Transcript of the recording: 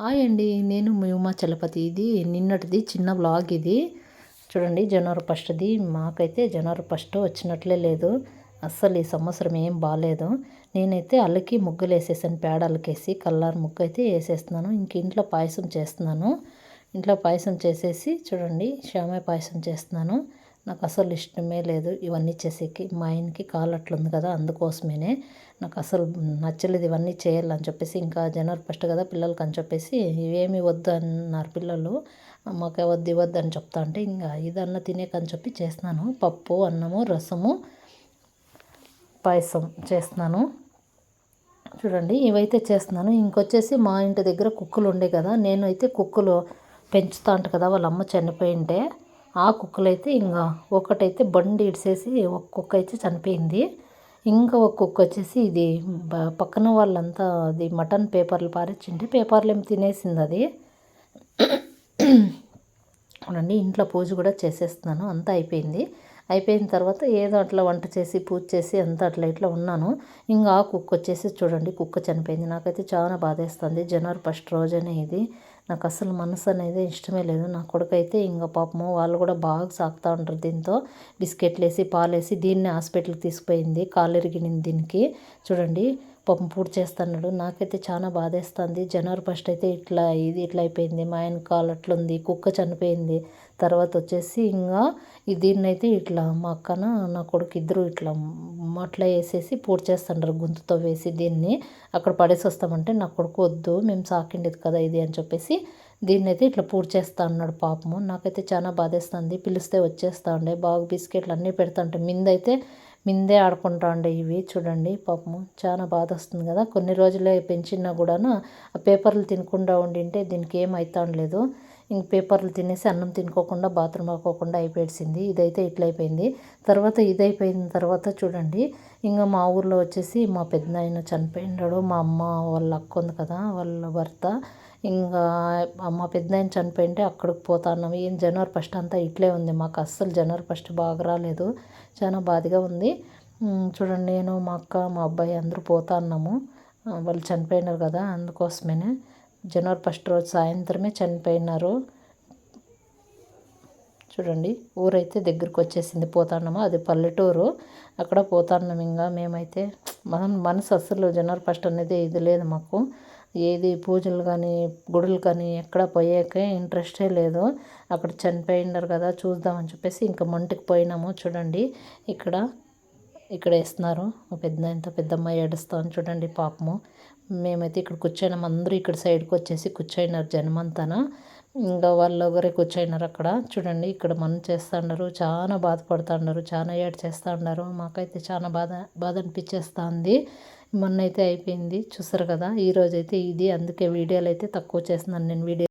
Hi అండి నేను మ్యూమా చలపతి. ఇది నిన్నటిది చిన్న వ్లాగ్ ఇది. చూడండి జనవరి ఫస్ట్ది. మాకైతే జనవరి ఫస్ట్ వచ్చినట్లే లేదు. అస్సలు ఈ సంవత్సరం ఏం బాగాలేదు నేనైతే అల్లకి ముగ్గులు వేసేసాను పేడ అల్లకేసి కల్లార్ ముగ్గు అయితే వేసేస్తున్నాను. ఇంక ఇంట్లో పాయసం చేస్తున్నాను. ఇంట్లో పాయసం చేసేసి చూడండి షామాయి పాయసం చేస్తున్నాను. నాకు అసలు ఇష్టమే లేదు ఇవన్నీ చేసేకి. మా ఆయనకి కాలు అట్లుంది కదా అందుకోసమేనే నాకు అసలు నచ్చలేదు ఇవన్నీ చేయాలని చెప్పేసి ఇంకా జనవరి ఫస్ట్ కదా పిల్లలకి అని చెప్పేసి ఇవేమి వద్దు అన్నారు పిల్లలు. మాకు వద్దు ఇవ్వద్దు అని చెప్తా అంటే ఇంకా ఇదన్న తినేకని చెప్పి చేస్తున్నాను. పప్పు అన్నము రసము పాయసం చేస్తున్నాను. చూడండి ఇవైతే చేస్తున్నాను. ఇంకొచ్చేసి మా ఇంటి దగ్గర కుక్కలు ఉండే కదా నేనైతే కుక్కలు పెంచుతా అంట కదా వాళ్ళ అమ్మ చనిపోయింటే ఆ కుక్కలు అయితే ఇంకా ఒకటైతే బండి ఇడిసేసి ఒక కుక్క అయితే చనిపోయింది. ఇంకా ఒక కుక్క వచ్చేసి ఇది పక్కన వాళ్ళంతా అది మటన్ పేపర్లు పారేసింటే పేపర్లు ఏమి తినేసింది అది. అవునండి ఇంట్లో పూజ కూడా చేసేస్తున్నాను అంతా అయిపోయింది. అయిపోయిన తర్వాత ఏదో అట్లా వంట చేసి పూజ చేసి అంతా అట్లా ఇట్లా ఉన్నాను. ఇంకా ఆ కుక్క వచ్చేసి చూడండి కుక్క చనిపోయింది. నాకైతే చాలా బాధేస్తుంది. జనవరి ఫస్ట్ రోజనే ఇది. నాకు అసలు మనసు అనేది ఇష్టమే లేదు. నా కొడుకు అయితే ఇంకా పాపము వాళ్ళు కూడా బాగా సాకుతూ ఉంటారు దీంతో. బిస్కెట్లు వేసి పాలు వేసి దీన్ని హాస్పిటల్కి తీసుకుపోయింది. కాలు ఇరిగినింది దీనికి. చూడండి పాపం పూర్తి చేస్తున్నాడు. నాకైతే చాలా బాధేస్తుంది. జనవరి ఫస్ట్ అయితే ఇట్లా ఇది ఇట్లా అయిపోయింది. మా ఆయన కాలు అట్లుంది కుక్క చనిపోయింది. తర్వాత వచ్చేసి ఇంకా దీన్నైతే ఇట్లా మా అక్కన నా కొడుకు ఇద్దరు ఇట్లా అట్లా వేసేసి పూర్తి చేస్తుంటారు గుంతుతో వేసి దీన్ని అక్కడ పడేసి వస్తామంటే నా కొడుకు వద్దు మేము సాకిండేది కదా ఇది అని చెప్పేసి దీన్ని అయితే ఇట్లా పూర్తి చేస్తా అన్నాడు పాపము. నాకైతే చాలా బాధేస్తుంది. పిలిస్తే వచ్చేస్తా ఉండే. బాగు బిస్కెట్లు అన్నీ పెడతా మిందైతే మిందే ఆడుకుంటా ఉండే ఇవి చూడండి పాపము. చాలా బాధ వస్తుంది కదా. కొన్ని రోజులే పెంచినా కూడాను ఆ పేపర్లు తినకుండా ఉండింటే దీనికి ఏం ఉండలేదు ఇంక పేపర్లు తినేసి అన్నం తినుకోకుండా బాత్రూమ్ ఆకోకుండా అయిపోయింది ఇదైతే ఇట్లయిపోయింది. తర్వాత ఇది అయిపోయిన తర్వాత చూడండి ఇంకా మా ఊర్లో వచ్చేసి మా పెద్దనాయన చనిపోయినాడు మా అమ్మ వాళ్ళ అక్క ఉంది కదా వాళ్ళ భర్త. ఇంకా మా పెద్దనాయన చనిపోయింటే అక్కడికి పోతాన్నాము ఏం జనవరి ఫస్ట్ అంతా ఇట్లే ఉంది. మాకు అస్సలు జనవరి ఫస్ట్ బాగా రాలేదు. చాలా బాధగా ఉంది. చూడండి నేను మా అక్క మా అబ్బాయి అందరూ పోతాన్నాము. వాళ్ళు చనిపోయినారు కదా అందుకోసమేనే. జనవరి ఫస్ట్ రోజు సాయంత్రమే చనిపోయినారు. చూడండి ఊరైతే దగ్గరికి వచ్చేసింది పోతాన్నాము. అది పల్లెటూరు. అక్కడ పోతాన్నాం ఇంకా. మేమైతే మనం మనసు అస్సలు జనవరి ఫస్ట్ అనేది ఇది లేదు మాకు. ఏది పూజలు కానీ గుడులు కానీ ఎక్కడ పోయాకే ఇంట్రెస్టే లేదు. అక్కడ చనిపోయినారు కదా చూద్దామని చెప్పేసి ఇంకా మొంటికి పోయినాము. చూడండి ఇక్కడ ఇక్కడ వేస్తున్నారు. మా పెద్ద ఇంత పెద్దమ్మాయి ఏడుస్తాను చూడండి పాపము. మేమైతే ఇక్కడ కూర్చోయినాం అందరూ ఇక్కడ సైడ్కి వచ్చేసి కూర్చోయినారు జనమంతాన. ఇంకా వాళ్ళు ఒకరే కూర్చోయినారు అక్కడ చూడండి ఇక్కడ మనం చేస్తుండరు చాలా బాధపడుతుండరు చాలా ఏడ్ చేస్తుండరు మాకైతే చాలా బాధ బాధ అనిపించేస్తుంది మొన్న అయితే అయిపోయింది చూసారు కదా? ఈరోజైతే ఇది అందుకే వీడియోలు అయితే తక్కువ చేస్తున్నాను నేను వీడియో